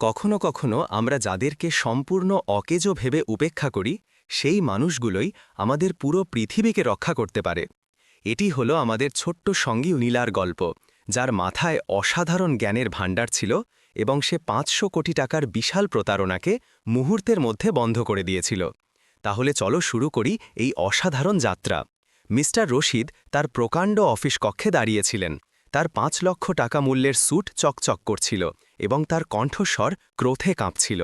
কখনো কখনো আমরা যাদেরকে সম্পূর্ণ অকেজো ভেবে উপেক্ষা করি, সেই মানুষগুলোই আমাদের পুরো পৃথিবীকে রক্ষা করতে পারে। এটি হলো আমাদের ছোট্ট সঙ্গী নীলার গল্প, যার মাথায় অসাধারণ জ্ঞানের ভাণ্ডার ছিল এবং সে পাঁচশো কোটি টাকার বিশাল প্রতারণাকে মুহূর্তের মধ্যে বন্ধ করে দিয়েছিল। তাহলে চলো শুরু করি এই অসাধারণ যাত্রা। মিস্টার রশিদ তার প্রকাণ্ড অফিস কক্ষে দাঁড়িয়েছিলেন। তার পাঁচ লক্ষ টাকা মূল্যের স্যুট চকচক করছিল। এবং তার কণ্ঠস্বর ক্রোথে কাঁপছিল।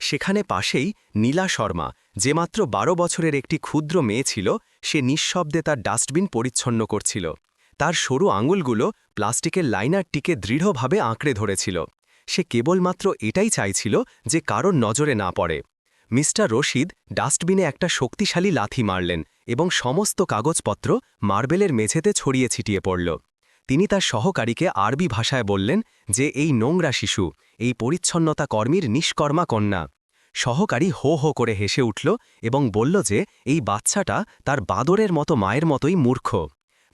সেখানে পাশেই নীলা শর্মা, যে মাত্র বারো বছরের একটি ক্ষুদ্র মেয়ে ছিল, সে নিঃশব্দে তার ডাস্টবিন পরিচ্ছন্ন করছিল। তার সরু আঙুলগুলো প্লাস্টিকের লাইনারটিকে দৃঢ়ভাবে আঁকড়ে ধরেছিল। সে কেবলমাত্র এটাই চাইছিল যে কারোর নজরে না পড়ে। মিস্টার রশিদ ডাস্টবিনে একটা শক্তিশালী লাথি মারলেন এবং সমস্ত কাগজপত্র মার্বেলের মেঝেতে ছড়িয়ে ছিটিয়ে পড়ল। তিনি তার সহকারীকে আরবি ভাষায় বললেন যে, এই নোংরা শিশু, এই পরিচ্ছন্নতা কর্মীর নিষ্কর্মা কন্যা। সহকারী হো হো করে হেসে উঠল এবং বলল যে, এই বাচ্চাটা তার বাদরের মতো মায়ের মতোই মূর্খ।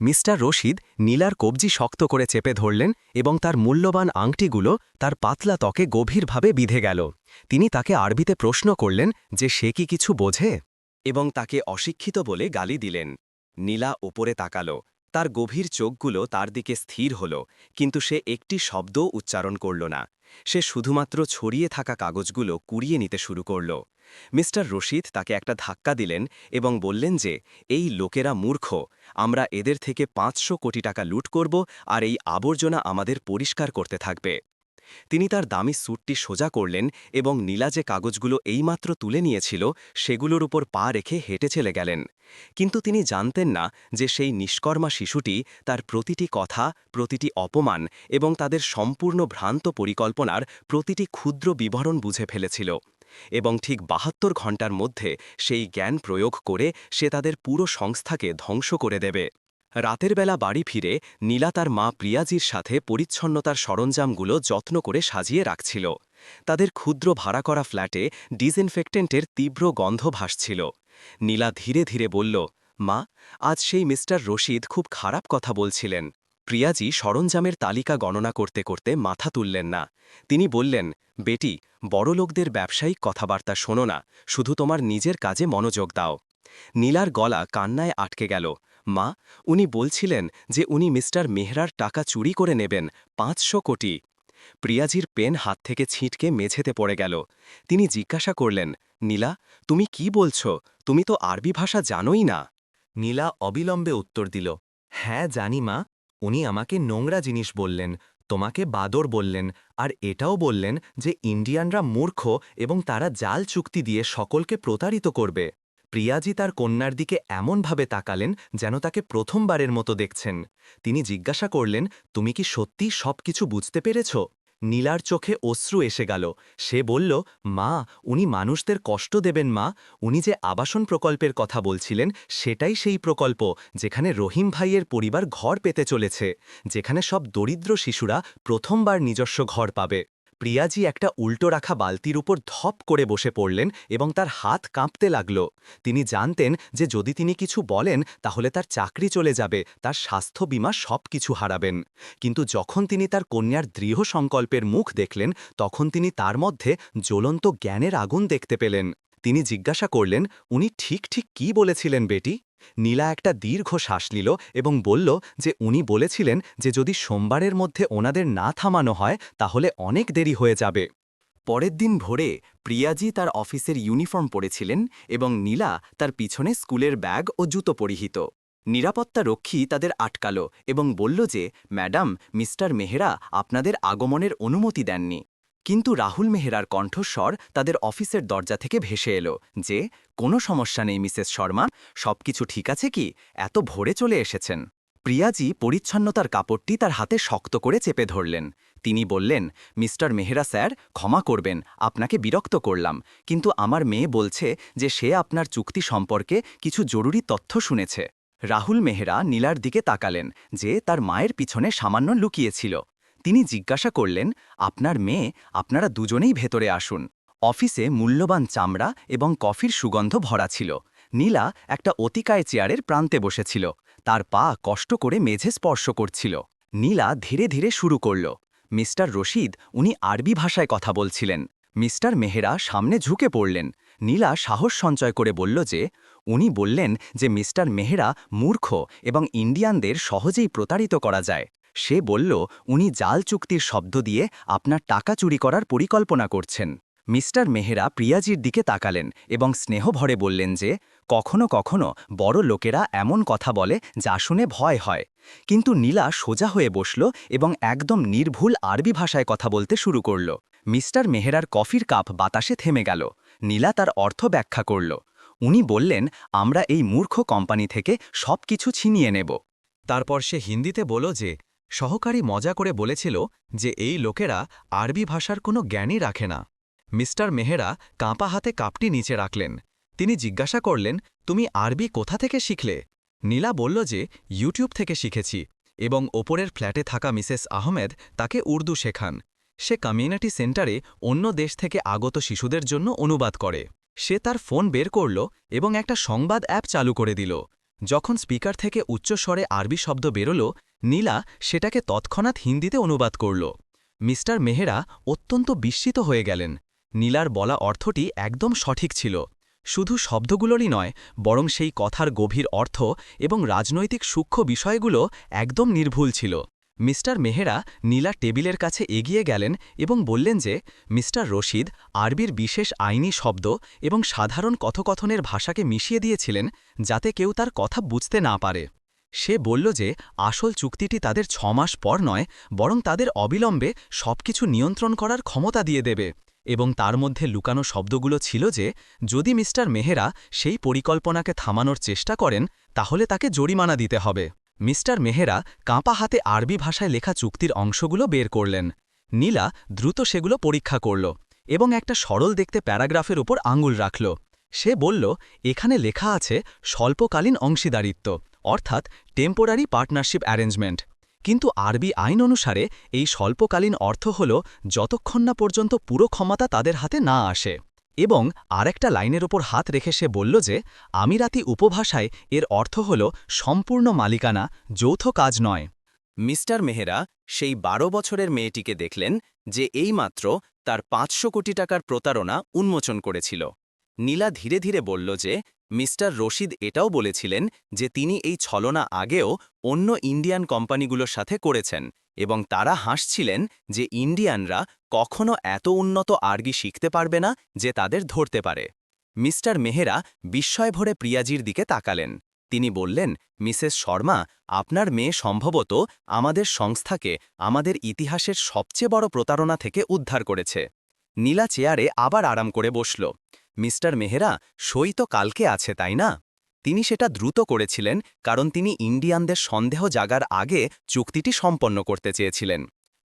মিস্টার রশিদ নীলার কবজি শক্ত করে চেপে ধরলেন এবং তার মূল্যবান আংটিগুলো তার পাতলা ত্বকে গভীরভাবে বিধে গেল। তিনি তাকে আরবিতে প্রশ্ন করলেন যে, সে কি কিছু বোঝে? এবং তাকে অশিক্ষিত বলে গালি দিলেন। নীলা ওপরে তাকালো। তার গভীর চোখগুলো তার দিকে স্থির হল, কিন্তু সে একটি শব্দ উচ্চারণ করল না। সে শুধুমাত্র ছড়িয়ে থাকা কাগজগুলো কুড়িয়ে নিতে শুরু করল। মিস্টার রশিদ তাকে একটা ধাক্কা দিলেন এবং বললেন যে, এই লোকেরা মূর্খ, আমরা এদের থেকে পাঁচশো কোটি টাকা লুট করব আর এই আবর্জনা আমাদের পরিষ্কার করতে থাকবে। তিনি তার দামি স্যুটটি সোজা করলেন এবং নীলা যে কাগজগুলো এইমাত্র তুলে নিয়েছিল, সেগুলোর উপর পা রেখে হেঁটে চলে গেলেন। কিন্তু তিনি জানতেন না যে সেই নিষ্কর্মা শিশুটি তার প্রতিটি কথা, প্রতিটি অপমান এবং তাদের সম্পূর্ণ ভ্রান্ত পরিকল্পনার প্রতিটি ক্ষুদ্র বিবরণ বুঝে ফেলেছিল এবং ঠিক বাহাত্তর ঘণ্টার মধ্যে সেই জ্ঞান প্রয়োগ করে সে তাদের পুরো সংস্থাকে ধ্বংস করে দেবে। রাতের বেলা বাড়ি ফিরে নীলা তার মা প্রিয়াজির সাথে পরিচ্ছন্নতার সরঞ্জামগুলো যত্ন করে সাজিয়ে রাখছিল। তাদের ক্ষুদ্র ভাড়া করা ফ্ল্যাটে ডিসইনফেক্টেন্টের তীব্র গন্ধ ভাসছিল। নীলা ধীরে ধীরে বলল, মা, আজ সেই মিস্টার রশিদ খুব খারাপ কথা বলছিলেন। প্রিয়াজি সরঞ্জামের তালিকা গণনা করতে করতে মাথা তুললেন না। তিনি বললেন, বেটি, বড়লোকদের ব্যবসায়িক কথাবার্তা শোনো না, শুধু তোমার নিজের কাজে মনোযোগ দাও। নীলার গলা কান্নায় আটকে গেল। মা, উনি বলছিলেন যে উনি মিস্টার মেহরার টাকা চুরি করে নেবেন, পাঁচশো কোটি। প্রিয়াজির পেন হাত থেকে ছিটকে মেঝেতে পড়ে গেল। তিনি জিজ্ঞাসা করলেন, নীলা, তুমি কি বলছ? তুমি তো আরবি ভাষা জানোই না। নীলা অবিলম্বে উত্তর দিল হ্যাঁ জানি মা। উনি আমাকে নোংরা জিনিস বললেন, তোমাকে বাদর বললেন, আর এটাও বললেন যে ইন্ডিয়ানরা মূর্খ এবং তারা জাল চুক্তি দিয়ে সকলকে প্রতারিত করবে। প্রিয়াজি তার কন্যার দিকে এমনভাবে তাকালেন যেন তাকে প্রথমবারের মতো দেখছেন। তিনি জিজ্ঞাসা করলেন, তুমি কি সত্যি সব কিছু বুঝতে পেরেছ? নীলার চোখে অশ্রু এসে গেল। সে বলল, মা, উনি মানুষদের কষ্ট দেবেন মা। উনি যে আবাসন প্রকল্পের কথা বলছিলেন, সেটাই সেই প্রকল্প যেখানে রহিম ভাইয়ের পরিবার ঘর পেতে চলেছে, যেখানে সব দরিদ্র শিশুরা প্রথমবার নিজস্ব ঘর পাবে। প্রিয়াজি একটা উল্টো রাখা বালতির উপর ধপ করে বসে পড়লেন এবং তার হাত কাঁপতে লাগল। তিনি জানতেন যে যদি তিনি কিছু বলেন, তাহলে তার চাকরি চলে যাবে, তার স্বাস্থ্য বিমা সব কিছু হারাবেন। কিন্তু যখন তিনি তার কন্যার দৃঢ় সংকল্পের মুখ দেখলেন, তখন তিনি তার মধ্যে জ্বলন্ত জ্ঞানের আগুন দেখতে পেলেন। তিনি জিজ্ঞাসা করলেন, উনি ঠিক ঠিক কি বলেছিলেন বেটি? নীলা একটা দীর্ঘ শ্বাস নিল এবং বলল যে উনি বলেছিলেন যে যদি সোমবারের মধ্যে ওনাদের না থামানো হয়, তাহলে অনেক দেরি হয়ে যাবে। পরের দিন ভোরে প্রিয়াজি তার অফিসের ইউনিফর্ম পরেছিলেন এবং নীলা তার পিছনে স্কুলের ব্যাগ ও জুতো পরিহিত। নিরাপত্তা রক্ষী তাদের আটকাল এবং বলল যে, ম্যাডাম, মিস্টার মেহরা আপনাদের আগমনের অনুমতি দেননি। কিন্তু রাহুল মেহরার কণ্ঠস্বর তাদের অফিসের দরজা থেকে ভেসে এলো যে, কোনো সমস্যা নেই, মিসেস শর্মা। সবকিছু ঠিক আছে কি? এত ভোরে চলে এসেছেন। প্রিয়াজি পরিচ্ছন্নতার কাপড়টি তার হাতে শক্ত করে চেপে ধরলেন। তিনি বললেন, মিস্টার মেহরা স্যার, ক্ষমা করবেন, আপনাকে বিরক্ত করলাম। কিন্তু আমার মেয়ে বলছে যে, সে আপনার চুক্তি সম্পর্কে কিছু জরুরি তথ্য শুনেছে। রাহুল মেহরা নীলার দিকে তাকালেন, যে তার মায়ের পিছনে সামান্য লুকিয়েছিল। তিনি জিজ্ঞাসা করলেন, আপনার মেয়ে, আপনারা দুজনেই ভেতরে আসুন। অফিসে মূল্যবান চামড়া এবং কফির সুগন্ধ ভরা ছিল। নীলা একটা অতিকায় চেয়ারের প্রান্তে বসেছিল। তার পা কষ্ট করে মেঝে স্পর্শ করছিল। নীলা ধীরে ধীরে শুরু করল। মিস্টার রশিদ, উনি আরবি ভাষায় কথা বলছিলেন। মিস্টার মেহেরা সামনে ঝুঁকে পড়লেন। নীলা সাহস সঞ্চয় করে বলল যে, উনি বললেন যে মিস্টার মেহেরা মূর্খ এবং ইন্ডিয়ানদের সহজেই প্রতারিত করা যায়। সে বলল, উনি জাল চুক্তির শব্দ দিয়ে আপনার টাকা চুরি করার পরিকল্পনা করছেন। মিস্টার মেহেরা প্রিয়াজির দিকে তাকালেন এবং স্নেহভরে বললেন যে, কখনো কখনো বড় লোকেরা এমন কথা বলে যা শুনে ভয় হয়। কিন্তু নীলা সোজা হয়ে বসল এবং একদম নির্ভুল আরবি ভাষায় কথা বলতে শুরু করল। মিস্টার মেহেরার কফির কাপ বাতাসে থেমে গেল। নীলা তার অর্থ ব্যাখ্যা করল, উনি বললেন, আমরা এই মূর্খ কোম্পানি থেকে সব কিছু ছিনিয়ে নেব। তারপর সে হিন্দিতে বলল যে সহকারী মজা করে বলেছিল যে এই লোকেরা আরবি ভাষার কোনো জ্ঞানই রাখে না। মিস্টার মেহেরা কাঁপা হাতে কাপটি নিচে রাখলেন। তিনি জিজ্ঞাসা করলেন, তুমি আরবি কোথা থেকে শিখলে? নীলা বলল যে, ইউটিউব থেকে শিখেছি এবং ওপরের ফ্ল্যাটে থাকা মিসেস আহমেদ তাকে উর্দু শেখান। সে কমিউনিটি সেন্টারে অন্য দেশ থেকে আগত শিশুদের জন্য অনুবাদ করে। সে তার ফোন বের করল এবং একটা সংবাদ অ্যাপ চালু করে দিল। যখন স্পিকার থেকে উচ্চস্বরে আরবি শব্দ বেরোল, নীলা সেটাকে তৎক্ষণাৎ হিন্দিতে অনুবাদ করল। মিস্টার মেহেরা অত্যন্ত বিস্মিত হয়ে গেলেন। নীলার বলা অর্থটি একদম সঠিক ছিল। শুধু শব্দগুলোরই নয়, বরং সেই কথার গভীর অর্থ এবং রাজনৈতিক সূক্ষ্ম বিষয়গুলো একদম নির্ভুল ছিল। মিস্টার মেহেরা নীলা টেবিলের কাছে এগিয়ে গেলেন এবং বললেন যে, মিস্টার রশিদ আরবির বিশেষ আইনি শব্দ এবং সাধারণ কথোকথনের ভাষাকে মিশিয়ে দিয়েছিলেন যাতে কেউ তার কথা বুঝতে না পারে। সে বলল যে, আসল চুক্তিটি তাদের ছ মাস পর নয়, বরং তাদের অবিলম্বে সবকিছু নিয়ন্ত্রণ করার ক্ষমতা দিয়ে দেবে। এবং তার মধ্যে লুকানো শব্দগুলো ছিল যে, যদি মিস্টার মেহেরা সেই পরিকল্পনাকে থামানোর চেষ্টা করেন, তাহলে তাকে জরিমানা দিতে হবে। মিস্টার মেহেরা কাঁপা হাতে আরবি ভাষায় লেখা চুক্তির অংশগুলো বের করলেন। নীলা দ্রুত সেগুলো পরীক্ষা করল এবং একটা সরল দেখতে প্যারাগ্রাফের উপর আঙুল রাখল। সে বলল, এখানে লেখা আছে স্বল্পকালীন অংশীদারিত্ব, অর্থাৎ টেম্পোরারি পার্টনারশিপ অ্যারেঞ্জমেন্ট কিন্তু আরবি আইন অনুসারে এই স্বল্পকালীন অর্থ হল যতক্ষণ না পর্যন্ত পুরো ক্ষমতা তাদের হাতে না আসে। এবং আরেকটা লাইনের ওপর হাত রেখে সে বলল যে, আমিরাতি উপভাষায় এর অর্থ হল সম্পূর্ণ মালিকানা, যৌথ কাজ নয়। মিস্টার মেহেরা, সেই বারো বছরের মেয়েটিকে দেখলেন যে এইমাত্র তার পাঁচশো কোটি টাকার প্রতারণা উন্মোচন করেছিল। নীলা ধীরে ধীরে বলল যে, মিস্টার রশিদ এটাও বলেছিলেন যে, তিনি এই ছলনা আগেও অন্য ইন্ডিয়ান কোম্পানিগুলোর সাথে করেছেন। এবং তারা হাসছিলেন যে ইন্ডিয়ানরা কখনো এত উন্নত আরবি শিখতে পারবে না যে তাদের ধরতে পারে। মিস্টার মেহেরা বিস্ময় ভরে প্রিয়াজির দিকে তাকালেন। তিনি বললেন, মিসেস শর্মা, আপনার মেয়ে সম্ভবত আমাদের সংস্থাকে আমাদের ইতিহাসের সবচেয়ে বড় প্রতারণা থেকে উদ্ধার করেছে। নীলা চেয়ারে আবার আরাম করে বসল। মিস্টার মেহেরা, সই তো কালকে আছে, তাই না? তিনি সেটা দ্রুত করেছিলেন কারণ তিনি ইন্ডিয়ানদের সন্দেহ জাগার আগে চুক্তিটি সম্পন্ন করতে চেয়েছিলেন।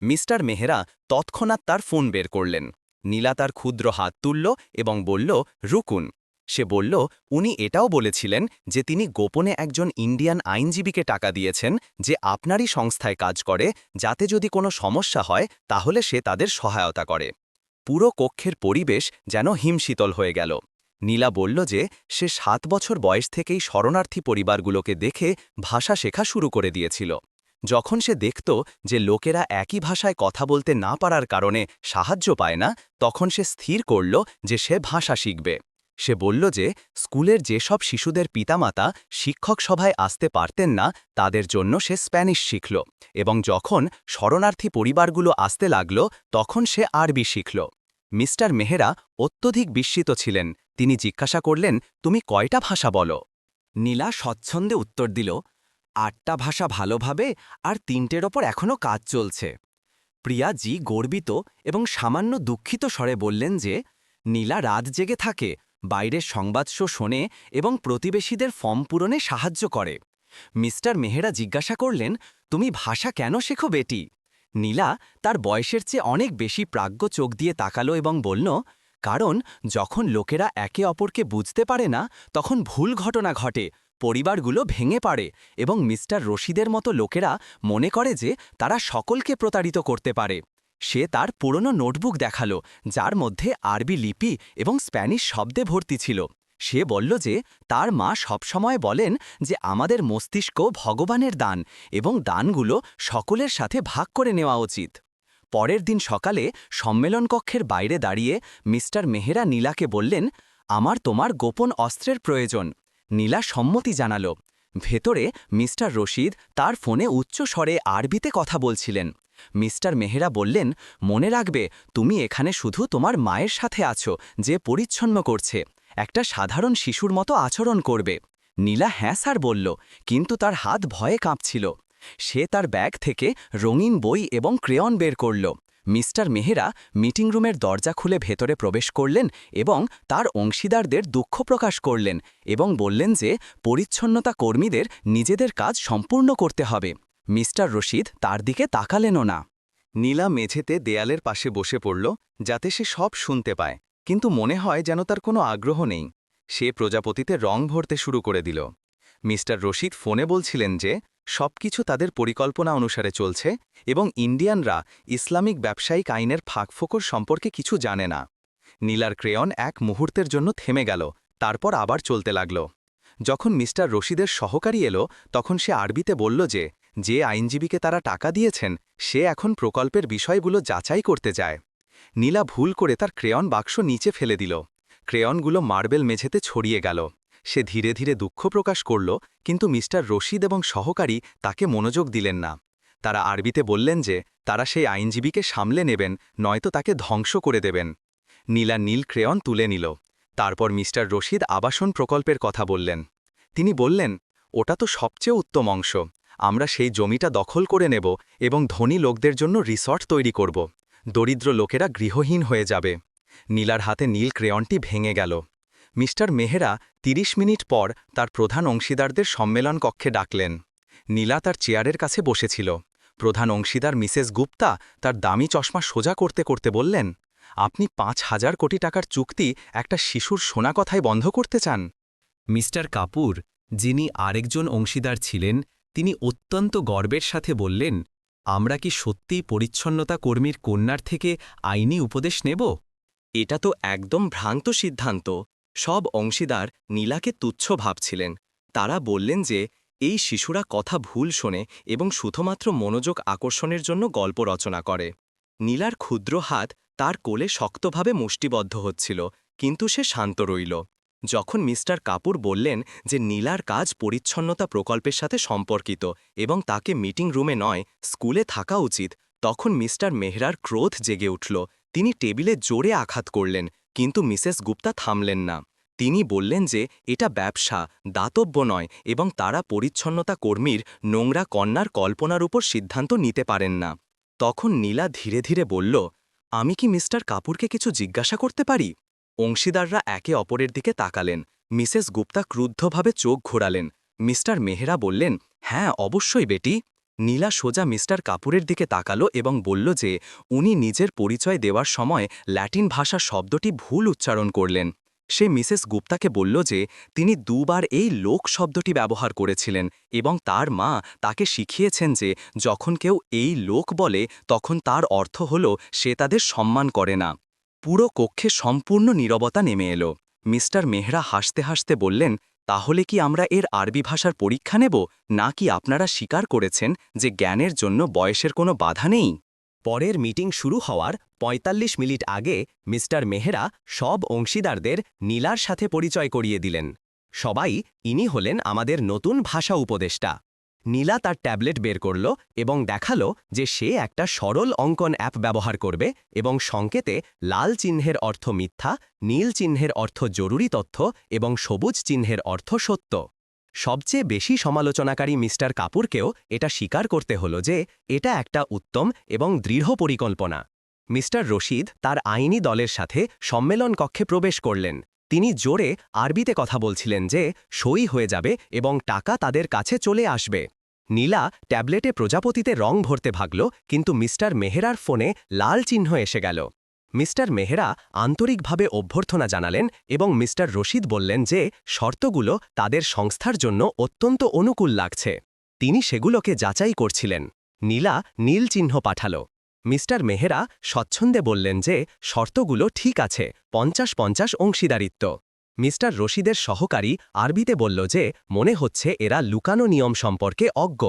মিস্টার মেহেরা তৎক্ষণাৎ তার ফোন বের করলেন। নীলা তার ক্ষুদ্র হাত তুলল এবং বলল, রুকুন। সে বলল, উনি এটাও বলেছিলেন যে তিনি গোপনে একজন ইন্ডিয়ান আইনজীবীকে টাকা দিয়েছেন যে আপনারই সংস্থায় কাজ করে, যাতে যদি কোনো সমস্যা হয় তাহলে সে তাদের সহায়তা করে। পুরো কক্ষের পরিবেশ যেন হিমশীতল হয়ে গেল। নীলা বলল যে সে সাত বছর বয়স থেকেই শরণার্থী পরিবারগুলোকে দেখে ভাষা শেখা শুরু করে দিয়েছিল। যখন সে দেখত যে লোকেরা একই ভাষায় কথা বলতে না পারার কারণে সাহায্য পায় না, তখন সে স্থির করল যে সে ভাষা শিখবে। সে বলল যে স্কুলের যেসব শিশুদের পিতামাতা শিক্ষক সভায় আসতে পারতেন না, তাদের জন্য সে স্প্যানিশ শিখল এবং যখন শরণার্থী পরিবারগুলো আসতে লাগল, তখন সে আরবি শিখল। মিস্টার মেহেরা অত্যধিক বিস্মিত ছিলেন। তিনি জিজ্ঞাসা করলেন, তুমি কয়টা ভাষা বলো? নীলা স্বচ্ছন্দে উত্তর দিল, আটটা ভাষা ভালোভাবে আর তিনটের ওপর এখনও কাজ চলছে। প্রিয়া জি গর্বিত এবং সামান্য দুঃখিত স্বরে বললেন যে, নীলা রাত জেগে থাকে, বাইরের সংবাদ শো শোনে এবং প্রতিবেশীদের ফর্ম পূরণে সাহায্য করে। মিস্টার মেহেরা জিজ্ঞাসা করলেন, তুমি ভাষা কেন শেখো বেটি? নীলা তার বয়সের চেয়ে অনেক বেশি প্রাজ্ঞ চোখ দিয়ে তাকালো এবং বলল, কারণ যখন লোকেরা একে অপরকে বুঝতে পারে না, তখন ভুল ঘটনা ঘটে, পরিবারগুলো ভেঙে পারে এবং মিস্টার রশিদের মতো লোকেরা মনে করে যে তারা সকলকে প্রতারিত করতে পারে। সে তার পুরনো নোটবুক দেখাল, যার মধ্যে আরবি লিপি এবং স্প্যানিশ শব্দে ভর্তি ছিল। সে বলল যে, তার মা সবসময় বলেন যে, আমাদের মস্তিষ্ক ভগবানের দান এবং দানগুলো সকলের সাথে ভাগ করে নেওয়া উচিত। পরের দিন সকালে সম্মেলন কক্ষের বাইরে দাঁড়িয়ে মিস্টার মেহেরা নীলাকে বললেন, আমার তোমার গোপন অস্ত্রের প্রয়োজন। নীলা সম্মতি জানালো। ভেতরে মিস্টার রশিদ তার ফোনে উচ্চ স্বরে আরবিতে কথা বলছিলেন। মিস্টার মেহেরা বললেন, মনে রাখবে, তুমি এখানে শুধু তোমার মায়ের সাথে আছো, যে পরিচ্ছন্ন করছে। একটা সাধারণ শিশুর মতো আচরণ করবে। নীলা হ্যাঁ স্যার বলল, কিন্তু তার হাত ভয়ে কাঁপছিল। সে তার ব্যাগ থেকে রঙিন বই এবং ক্রেয়ন বের করল। মিস্টার মেহেরা মিটিং রুমের দরজা খুলে ভেতরে প্রবেশ করলেন এবং তার অংশীদারদের দুঃখ প্রকাশ করলেন এবং বললেন যে পরিচ্ছন্নতা কর্মীদের নিজেদের কাজ সম্পূর্ণ করতে হবে। মিস্টার রশিদ তার দিকে তাকালেনও না। নীলা মেঝেতে দেয়ালের পাশে বসে পড়ল, যাতে সে সব শুনতে পায়। কিন্তু মনে হয় যেন তার কোনো আগ্রহ নেই। সে প্রজাপতিতে রং ভরতে শুরু করে দিল। মিস্টার রশিদ ফোনে বলছিলেন যে, সবকিছু তাদের পরিকল্পনা অনুসারে চলছে এবং ইন্ডিয়ানরা ইসলামিক ব্যবসায়িক আইনের ফাঁকফোকর সম্পর্কে কিছু জানে না। নীলার ক্রেয়ন এক মুহূর্তের জন্য থেমে গেল, তারপর আবার চলতে লাগল। যখন মিস্টার রশিদের সহকারী এলো, তখন সে আরবিতে বলল যে যে আইনজীবীকে তারা টাকা দিয়েছেন, সে এখন প্রকল্পের বিষয়গুলো যাচাই করতে যায় নীলা ভুল করে তার ক্রেয়ন বাক্স নিচে ফেলে দিল। ক্রেয়নগুলো মার্বেল মেঝেতে ছড়িয়ে গেল। সে ধীরে ধীরে দুঃখ প্রকাশ করল, কিন্তু মিস্টার রশিদ এবং সহকারী তাকে মনোযোগ দিলেন না। তারা আরবিতে বললেন যে, তারা সেই আইনজীবীকে সামলে নেবেন, নয়তো তাকে ধ্বংস করে দেবেন। নীলা নীল ক্রেয়ন তুলে নিল। তারপর মিস্টার রশিদ আবাসন প্রকল্পের কথা বললেন। তিনি বললেন, ওটা তো সবচেয়ে উত্তম অংশ। আমরা সেই জমিটা দখল করে নেব এবং ধনী লোকদের জন্য রিসর্ট তৈরি করব। দরিদ্র লোকেরা গৃহহীন হয়ে যাবে। নীলার হাতে নীল ক্রেয়নটি ভেঙে গেল। মিস্টার মেহেরা ৩০ মিনিট পর তার প্রধান অংশীদারদের সম্মেলন কক্ষে ডাকলেন। নীলা তার চেয়ারের কাছে বসেছিল। প্রধান অংশীদার মিসেস গুপ্তা তার দামি চশমা সোজা করতে করতে বললেন, আপনি পাঁচ হাজার কোটি টাকার চুক্তি একটা শিশুর সোনা কথায় বন্ধ করতে চান? মিস্টার কাপুর, যিনি আরেকজন অংশীদার ছিলেন, তিনি অত্যন্ত গর্বের সাথে বললেন আমরা কি সত্যিই পরিচ্ছন্নতা কর্মীর কন্যার থেকে আইনি উপদেশ নেব? এটা তো একদম ভ্রান্ত সিদ্ধান্ত। সব অংশীদার নীলাকে তুচ্ছ ভাবছিলেন। তারা বললেন যে, এই শিশুরা কথা ভুল শোনে এবং শুধুমাত্র মনোযোগ আকর্ষণের জন্য গল্প রচনা করে। নীলার ক্ষুদ্র হাত তার কোলে শক্তভাবে মুষ্টিবদ্ধ হচ্ছিল, কিন্তু সে শান্ত রইল। যখন মিস্টার কাপুর বললেন যে নীলার কাজ পরিচ্ছন্নতা প্রকল্পের সাথে সম্পর্কিত এবং তাকে মিটিং রুমে নয়, স্কুলে থাকা উচিত, তখন মিস্টার মেহরার ক্রোধ জেগে উঠল। তিনি টেবিলে জোরে আঘাত করলেন, কিন্তু মিসেস গুপ্তা থামলেন না। তিনি বললেন যে এটা ব্যবসা, দাতব্য নয় এবং তারা পরিচ্ছন্নতা কর্মীর নোংরা কন্যার কল্পনার উপর সিদ্ধান্ত নিতে পারেন না। তখন নীলা ধীরে ধীরে বলল, আমি কি মিস্টার কাপুরকে কিছু জিজ্ঞাসা করতে পারি? অংশীদাররা একে অপরের দিকে তাকালেন। মিসেস গুপ্তা ক্রুদ্ধভাবে চোখ ঘোরালেন। মিস্টার মেহরা বললেন হ্যাঁ অবশ্যই বেটি। নীলা সোজা মিস্টার কাপুরের দিকে তাকালো এবং বলল যে, উনি নিজের পরিচয় দেওয়ার সময় ল্যাটিন ভাষা শব্দটি ভুল উচ্চারণ করলেন। সে মিসেস গুপ্তাকে বলল যে, তিনি দুবার এই লোক শব্দটি ব্যবহার করেছিলেন এবং তার মা তাকে শিখিয়েছেন যে, যখন কেউ এই লোক বলে, তখন তার অর্থ হল, সে তাদের সম্মান করে না। পুরো কক্ষে সম্পূর্ণ নীরবতা নেমে এলো। মিস্টার মেহরা হাসতে হাসতে বললেন, তাহলে কি আমরা এর আরবি ভাষার পরীক্ষা নেব না কি আপনারা স্বীকার করেছেন যে জ্ঞানের জন্য বয়সের কোনো বাধা নেই? পরের মিটিং শুরু হওয়ার ৪৫ মিনিট আগে মিস্টার মেহরা সব অংশীদারদের নীলার সাথে পরিচয় করিয়ে দিলেন। সবাই ইনি হলেন আমাদের নতুন ভাষা উপদেষ্টা। নীলা তার ট্যাবলেট বের করল এবং দেখাল যে সে একটা সরল অঙ্কন অ্যাপ ব্যবহার করবে এবং সংকেতে লাল চিহ্নের অর্থ মিথ্যা, নীল চিহ্নের অর্থ জরুরি তথ্য এবং সবুজ চিহ্নের অর্থ সত্য। সবচেয়ে বেশি সমালোচনাকারী মিস্টার কাপুরকেও এটা স্বীকার করতে হলো যে এটা একটা উত্তম এবং দৃঢ় পরিকল্পনা। মিস্টার রশিদ তার আইনি দলের সাথে সম্মেলন কক্ষে প্রবেশ করলেন। তিনি জোরে আরবিতে কথা বলছিলেন যে, সই হয়ে যাবে এবং টাকা তাদের কাছে চলে আসবে। নীলা ট্যাবলেটে প্রজাপতিতে রং ভরতে ভাগল, কিন্তু মিস্টার মেহেরার ফোনে লাল চিহ্ন এসে গেল। মিস্টার মেহেরা আন্তরিকভাবে অভ্যর্থনা জানালেন এবং মিস্টার রশিদ বললেন যে, শর্তগুলো তাদের সংস্থার জন্য অত্যন্ত অনুকূল লাগছে। তিনি সেগুলোকে যাচাই করছিলেন। নীলা নীল চিহ্ন পাঠাল। মিস্টার মেহেরা স্বচ্ছন্দে বললেন যে, শর্তগুলো ঠিক আছে, পঞ্চাশ পঞ্চাশ অংশীদারিত্ব। মিস্টার রশিদের সহকারী আরবিতে বলল যে, মনে হচ্ছে এরা লুকানো নিয়ম সম্পর্কে অজ্ঞ।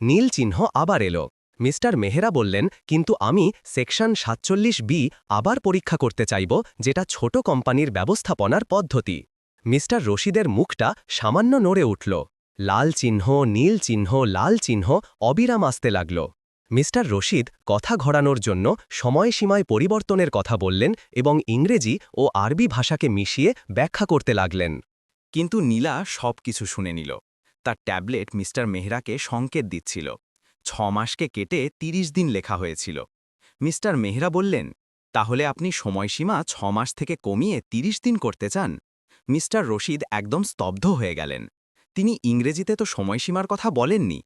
নীল চিহ্ন আবার এলো। মিস্টার মেহেরা বললেন, কিন্তু আমি সেকশন সাতচল্লিশ বি আবার পরীক্ষা করতে চাইব, যেটা ছোট কোম্পানির ব্যবস্থাপনার পদ্ধতি। মিস্টার রশিদের মুখটা সামান্য নড়ে উঠল। লাল চিহ্ন, নীল চিহ্ন, লাল চিহ্ন অবিরাম আসতে লাগল। মিস্টার রশিদ কথা ঘোরানোর জন্য সময়সীমায় পরিবর্তনের কথা বললেন এবং ইংরেজি ও আরবি ভাষাকে মিশিয়ে ব্যাখ্যা করতে লাগলেন। কিন্তু নীলা সব কিছু শুনে নিল। তার ট্যাবলেট মিস্টার মেহরাকে সংকেত দিচ্ছিল। ছ মাসকে কেটে ৩০ দিন লেখা হয়েছিল। মিস্টার মেহরা বললেন, তাহলে আপনি সময়সীমা ছ মাস থেকে কমিয়ে ৩০ দিন করতে চান? মিস্টার রশিদ একদম স্তব্ধ হয়ে গেলেন। তিনি ইংরেজিতে তো সময়সীমার কথা বলেননি।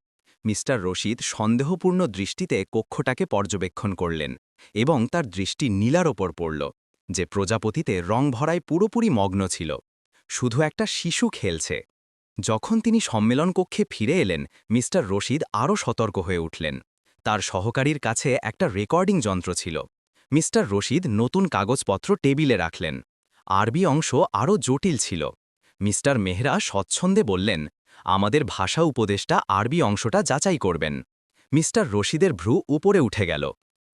মিস্টার রশিদ সন্দেহপূর্ণ দৃষ্টিতে কক্ষটাকে পর্যবেক্ষণ করলেন এবং তার দৃষ্টি নীলার ওপর পড়ল, যে প্রজাপতিতে রং ভরায় পুরোপুরি মগ্ন ছিল। শুধু একটা শিশু খেলছে। যখন তিনি সম্মেলন কক্ষে ফিরে এলেন, মিস্টার রশিদ আরও সতর্ক হয়ে উঠলেন। তার সহকারীর কাছে একটা রেকর্ডিং যন্ত্র ছিল। মিস্টার রশিদ নতুন কাগজপত্র টেবিলে রাখলেন। আরবি অংশ আরও জটিল ছিল। মিস্টার মেহরা স্বচ্ছন্দে বললেন আমাদের ভাষা উপদেষ্টা আরবি অংশটা যাচাই করবেন। মিস্টার রশিদের ভ্রু উপরে উঠে গেল।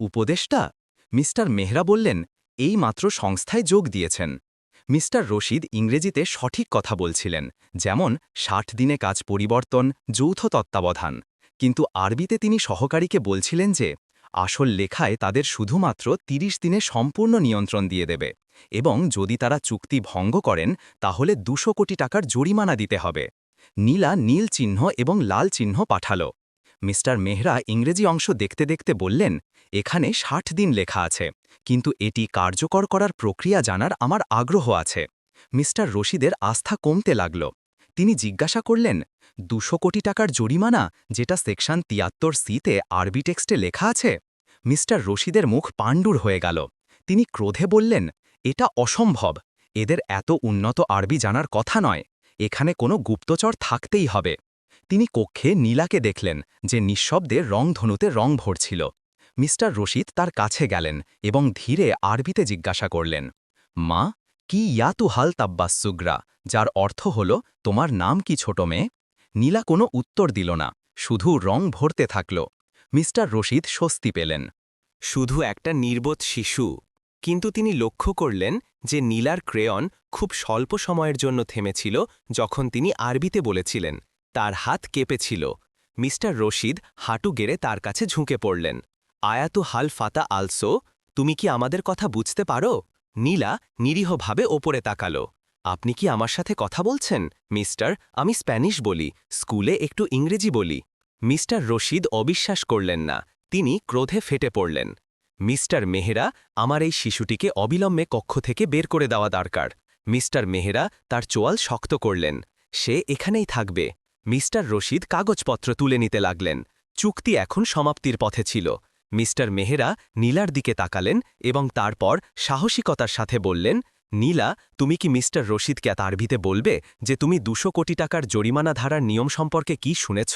উপদেষ্টা? মিস্টার মেহরা বললেন, এই মাত্র সংস্থায় যোগ দিয়েছেন। মিস্টার রশিদ ইংরেজিতে সঠিক কথা বলছিলেন, যেমন, ষাট দিনে কাজ পরিবর্তন, যৌথ তত্ত্বাবধান। কিন্তু আরবিতে তিনি সহকারীকে বলছিলেন যে, আসল লেখায় তাদের শুধুমাত্র ৩০ দিনে সম্পূর্ণ নিয়ন্ত্রণ দিয়ে দেবে এবং যদি তারা চুক্তি ভঙ্গ করেন, তাহলে দুশো কোটি টাকার জরিমানা দিতে হবে। নীলা নীল চিহ্ন এবং লাল চিহ্ন পাঠাল। মিস্টার মেহরা ইংরেজি অংশ দেখতে দেখতে বললেন, এখানে ষাট দিন লেখা আছে, কিন্তু এটি কার্যকর করার প্রক্রিয়া জানার আমার আগ্রহ আছে। মিস্টার রশিদের আস্থা কমতে লাগল। তিনি জিজ্ঞাসা করলেন, দুশো কোটি টাকার জরিমানা, যেটা সেকশন তিয়াত্তর সিতে আরবি টেক্সটে লেখা আছে? মিস্টার রশিদের মুখ পাণ্ডুর হয়ে গেল। তিনি ক্রোধে বললেন, এটা অসম্ভব, এদের এত উন্নত আরবি জানার কথা নয়। এখানে কোনো গুপ্তচর থাকতেই হবে। তিনি কক্ষে নীলাকে দেখলেন যে নিঃশব্দে রংধনুতে রং ভরছিল। মিস্টার রশিদ তার কাছে গেলেন এবং ধীরে আরবিতে জিজ্ঞাসা করলেন, মা, কি ইয়াতু হাল তাব্বাসুগ্রা যার অর্থ হল, তোমার নাম কি ছোট মেয়ে? নীলা কোনো উত্তর দিল না, শুধু রং ভরতে থাকল। মিস্টার রশিদ স্বস্তি পেলেন। শুধু একটা নির্বোধ শিশু কিন্তু তিনি লক্ষ্য করলেন যে নীলার ক্রেয়ন খুব স্বল্প সময়ের জন্য থেমেছিল যখন তিনি আরবিতে বলেছিলেন, তার হাত কেঁপেছিল মিস্টার রশিদ হাঁটু গেড়ে তার কাছে ঝুঁকে পড়লেন। আয়াতু হাল ফাতা আলসো, তুমি কি আমাদের কথা বুঝতে পারো? নীলা নিরীহভাবে ওপরে তাকালো। আপনি কি আমার সাথে কথা বলছেন? মিস্টার, আমি স্প্যানিশ বলি, স্কুলে একটু ইংরেজি বলি। মিস্টার রশিদ অবিশ্বাস করলেন না। তিনি ক্রোধে ফেটে পড়লেন। মিস্টার মেহেরা আমার এই শিশুটিকে অবিলম্বে কক্ষ থেকে বের করে দেওয়া দরকার। মিস্টার মেহেরা তার চোয়াল শক্ত করলেন। সে এখানেই থাকবে। মিস্টার রশিদ কাগজপত্র তুলে নিতে লাগলেন। চুক্তি এখন সমাপ্তির পথে ছিল। মিস্টার মেহেরা নীলার দিকে তাকালেন এবং তারপর সাহসিকতার সাথে বললেন, নীলা, তুমি কি মিস্টার রশিদকে তারভিতে বলবে যে তুমি দুশো কোটি টাকার জরিমানা ধারার নিয়ম সম্পর্কে কি শুনেছ?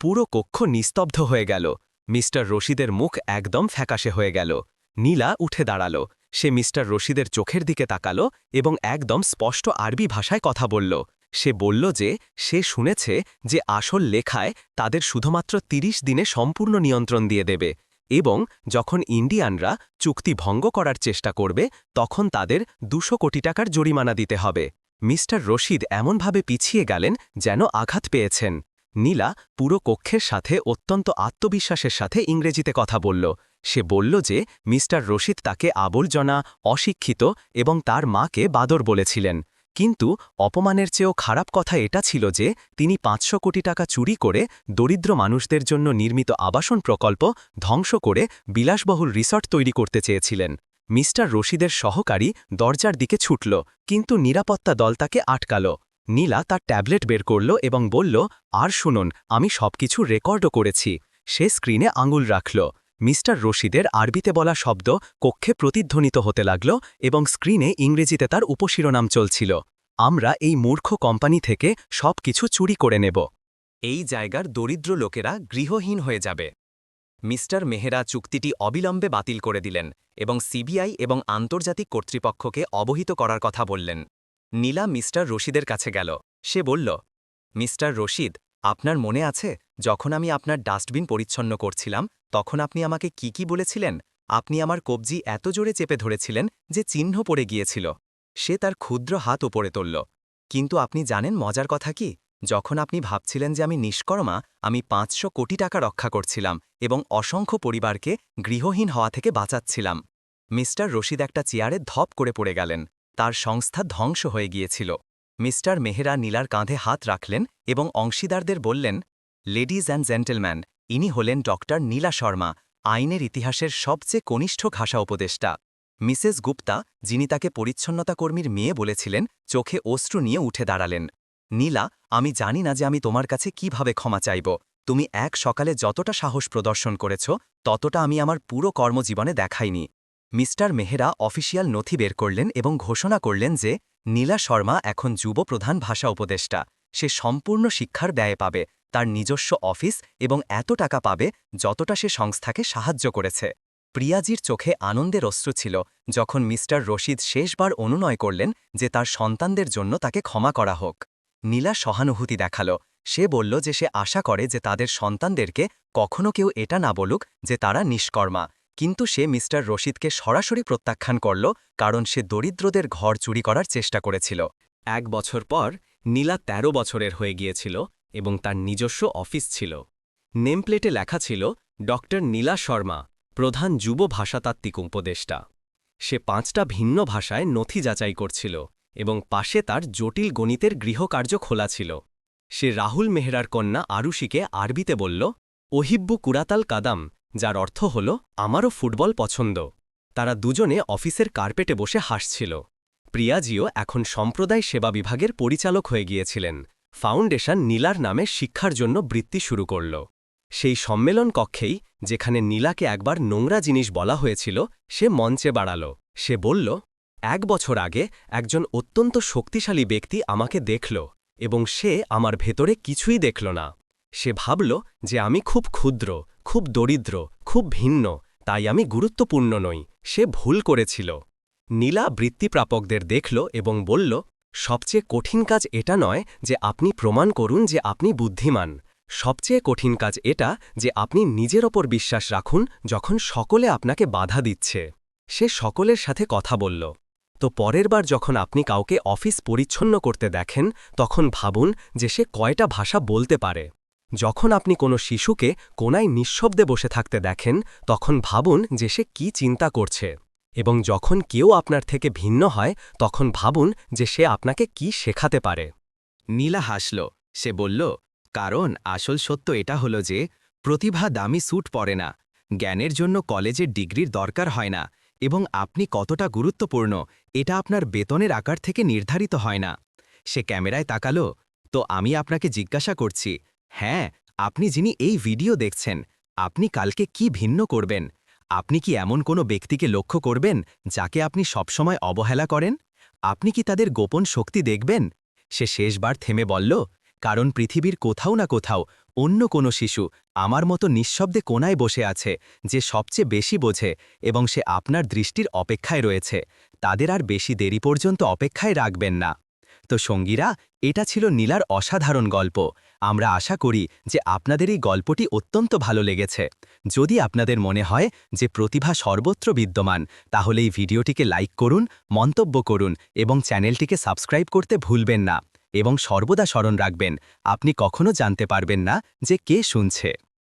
পুরো কক্ষ নিস্তব্ধ হয়ে গেল। মিস্টার রশিদের মুখ একদম ফ্যাকাশে হয়ে গেল। নীলা উঠে দাঁড়াল। সে মিস্টার রশিদের চোখের দিকে তাকাল এবং একদম স্পষ্ট আরবি ভাষায় কথা বলল। সে বলল যে, সে শুনেছে যে আসল লেখায় তাদের শুধুমাত্র ৩০ দিনে সম্পূর্ণ নিয়ন্ত্রণ দিয়ে দেবে এবং যখন ইন্ডিয়ানরা চুক্তি ভঙ্গ করার চেষ্টা করবে, তখন তাদের দুশো কোটি টাকার জরিমানা দিতে হবে। মিস্টার রশিদ এমনভাবে পিছিয়ে গেলেন যেন আঘাত পেয়েছেন। নীলা পুরো কক্ষের সাথে অত্যন্ত আত্মবিশ্বাসের সাথে ইংরেজিতে কথা বলল। সে বলল যে, মিস্টার রশিদ তাকে আবর্জনা, অশিক্ষিত এবং তার মাকে বাদর বলেছিলেন। কিন্তু অপমানের চেয়েও খারাপ কথা এটা ছিল যে, তিনি পাঁচশো কোটি টাকা চুরি করে দরিদ্র মানুষদের জন্য নির্মিত আবাসন প্রকল্প ধ্বংস করে বিলাসবহুল রিসর্ট তৈরি করতে চেয়েছিলেন। মিস্টার রশিদের সহকারী দরজার দিকে ছুটল, কিন্তু নিরাপত্তা দল তাকে আটকাল। নীলা তার ট্যাবলেট বের করল এবং বলল, আর শুনুন, আমি সবকিছু রেকর্ডও করেছি। সে স্ক্রিনে আঙুল রাখল। মিস্টার রশিদের আরবিতে বলা শব্দ কক্ষে প্রতিধ্বনিত হতে লাগল এবং স্ক্রিনে ইংরেজিতে তার উপশিরোনাম চলছিল। আমরা এই মূর্খ কোম্পানি থেকে সব কিছু চুরি করে নেব। এই জায়গার দরিদ্র লোকেরা গৃহহীন হয়ে যাবে। মিস্টার মেহেরা চুক্তিটি অবিলম্বে বাতিল করে দিলেন এবং সিবিআই এবং আন্তর্জাতিক কর্তৃপক্ষকে অবহিত করার কথা বললেন। নীলা মিস্টার রশিদের কাছে গেল। সে বলল, মিস্টার রশিদ, আপনার মনে আছে, যখন আমি আপনার ডাস্টবিন পরিচ্ছন্ন করছিলাম, তখন আপনি আমাকে কি কি বলেছিলেন? আপনি আমার কবজি এত জোরে চেপে ধরেছিলেন যে চিহ্ন পড়ে গিয়েছিল। সে তার ক্ষুদ্র হাত ওপরে তুলল। কিন্তু আপনি জানেন মজার কথা কি? যখন আপনি ভাবছিলেন যে আমি নিষ্কর্মা, আমি পাঁচশো কোটি টাকা রক্ষা করছিলাম এবং অসংখ্য পরিবারকে গৃহহীন হওয়া থেকে বাঁচাচ্ছিলাম। মিস্টার রশিদ একটা চেয়ারে ধপ করে পড়ে গেলেন। তার সংস্থা ধ্বংস হয়ে গিয়েছিল। মিস্টার মেহরা নীলার কাঁধে হাত রাখলেন এবং অংশীদারদের বললেন, লেডিজ অ্যান্ড জেন্টেলম্যান, ইনি হলেন ডক্টর নীলা শর্মা, আইনের ইতিহাসের সবচেয়ে কনিষ্ঠ ভাষা উপদেষ্টা। মিসেস গুপ্তা, যিনি তাকে পরিচ্ছন্নতা কর্মীর মেয়ে বলেছিলেন, চোখে অশ্রু নিয়ে উঠে দাঁড়ালেন। নীলা, আমি জানি না যে আমি তোমার কাছে কীভাবে ক্ষমা চাইব। তুমি এক সকালে যতটা সাহস প্রদর্শন করেছ, ততটা আমি আমার পুরো কর্মজীবনে দেখাইনি। মিস্টার মেহেরা অফিসিয়াল নথি বের করলেন এবং ঘোষণা করলেন যে, নীলা শর্মা এখন যুব প্রধান ভাষা উপদেষ্টা। সে সম্পূর্ণ শিক্ষার ব্যয় পাবে, তার নিজস্ব অফিস এবং এত টাকা পাবে যতটা সে সংস্থাকে সাহায্য করেছে। প্রিয়াজির চোখে আনন্দের অস্ত্র ছিল যখন মিস্টার রশিদ শেষবার অনুনয় করলেন যে তার সন্তানদের জন্য তাকে ক্ষমা করা হোক। নীলা সহানুভূতি দেখাল। সে বলল যে সে আশা করে যে তাদের সন্তানদেরকে কখনো কেউ এটা না বলুক যে তারা নিষ্কর্মা। কিন্তু সে মিস্টার রশিদকে সরাসরি প্রত্যাখ্যান করল কারণ সে দরিদ্রদের ঘর চুরি করার চেষ্টা করেছিল। এক বছর পর নীলা ১৩ বছরের হয়ে গিয়েছিল এবং তার নিজস্ব অফিস ছিল। নেমপ্লেটে লেখা ছিল, ডক্টর নীলা শর্মা, প্রধান যুব ভাষাতাত্ত্বিক উপদেষ্টা। সে পাঁচটা ভিন্ন ভাষায় নথি যাচাই করছিল এবং পাশে তার জটিল গণিতের গৃহকার্য খোলা ছিল। সে রাহুল মেহরার কন্যা আরুষিকে আরবিতে বলল, ওহিব্বু কুরাতাল কাদাম যার অর্থ হল, আমারও ফুটবল পছন্দ। তারা দুজনে অফিসের কার্পেটে বসে হাসছিল। প্রিয়াজিও এখন সম্প্রদায় সেবা বিভাগের পরিচালক হয়ে গিয়েছিলেন। ফাউন্ডেশন নীলার নামে শিক্ষার জন্য বৃত্তি শুরু করল। সেই সম্মেলন কক্ষেই, যেখানে নীলাকে একবার নোংরা জিনিস বলা হয়েছিল, সে মঞ্চে বাড়াল। সে বলল, এক বছর আগে একজন অত্যন্ত শক্তিশালী ব্যক্তি আমাকে দেখল, এবং সে আমার ভেতরে কিছুই দেখল না। সে ভাবল যে আমি খুব ক্ষুদ্র খুব দরিদ্র, খুব ভিন্ন, তাই আমি গুরুত্বপূর্ণ নই, সে ভুল করেছিল। নীলা বৃত্তিপ্রাপকদের দেখল এবং বলল, সবচেয়ে কঠিন কাজ এটা নয় যে আপনি প্রমাণ করুন যে আপনি বুদ্ধিমান। সবচেয়ে কঠিন কাজ এটা যে আপনি নিজের ওপর বিশ্বাস রাখুন যখন সকলে আপনাকে বাধা দিচ্ছে। সে সকলের সাথে কথা বলল। তো পরের বার যখন আপনি কাউকে অফিস পরিচ্ছন্ন করতে দেখেন, তখন ভাবুন যে সে কয়টা ভাষা বলতে পারে। যখন আপনি কোনো শিশুকে কোনায় নিঃশব্দে বসে থাকতে দেখেন, তখন ভাবুন যে সে কি চিন্তা করছে। এবং যখন কেউ আপনার থেকে ভিন্ন হয়, তখন ভাবুন যে সে আপনাকে কি শেখাতে পারে। নীলা হাসল। সে বলল, কারণ আসল সত্য এটা হলো যে, প্রতিভা দামি স্যুট পরে না। জ্ঞানের জন্য কলেজের ডিগ্রির দরকার হয় না। এবং আপনি কতটা গুরুত্বপূর্ণ, এটা আপনার বেতনের আকার থেকে নির্ধারিত হয় না। সে ক্যামেরায় তাকালো, তো আমি আপনাকে জিজ্ঞাসা করছি হ্যাঁ আপনি যিনি এই ভিডিও দেখছেন, আপনি কালকে কি ভিন্ন করবেন? আপনি কি এমন কোনো ব্যক্তিকে লক্ষ্য করবেন, যাকে আপনি সবসময় অবহেলা করেন? আপনি কি তাদের গোপন শক্তি দেখবেন? সে শেষবার থেমে বলল, কারণ পৃথিবীর কোথাও না কোথাও অন্য কোনো শিশু আমার মতো নিঃশব্দে কোনায় বসে আছে, যে সবচেয়ে বেশি বোঝে এবং সে আপনার দৃষ্টির অপেক্ষায় রয়েছে। তাদের আর বেশি দেরি পর্যন্ত অপেক্ষায় রাখবেন না। তো সঙ্গীরা, এটা ছিল নীলার অসাধারণ গল্প। আমরা আশা করি যে আপনাদের এই গল্পটি অত্যন্ত ভালো লেগেছে। যদি আপনাদের মনে হয় যে প্রতিভা সর্বত্র বিদ্যমান, তাহলে এই ভিডিওটিকে লাইক করুন, মন্তব্য করুন এবং চ্যানেলটিকে সাবস্ক্রাইব করতে ভুলবেন না। এবং সর্বদা স্মরণ রাখবেন, আপনি কখনো জানতে পারবেন না যে কে শুনছে।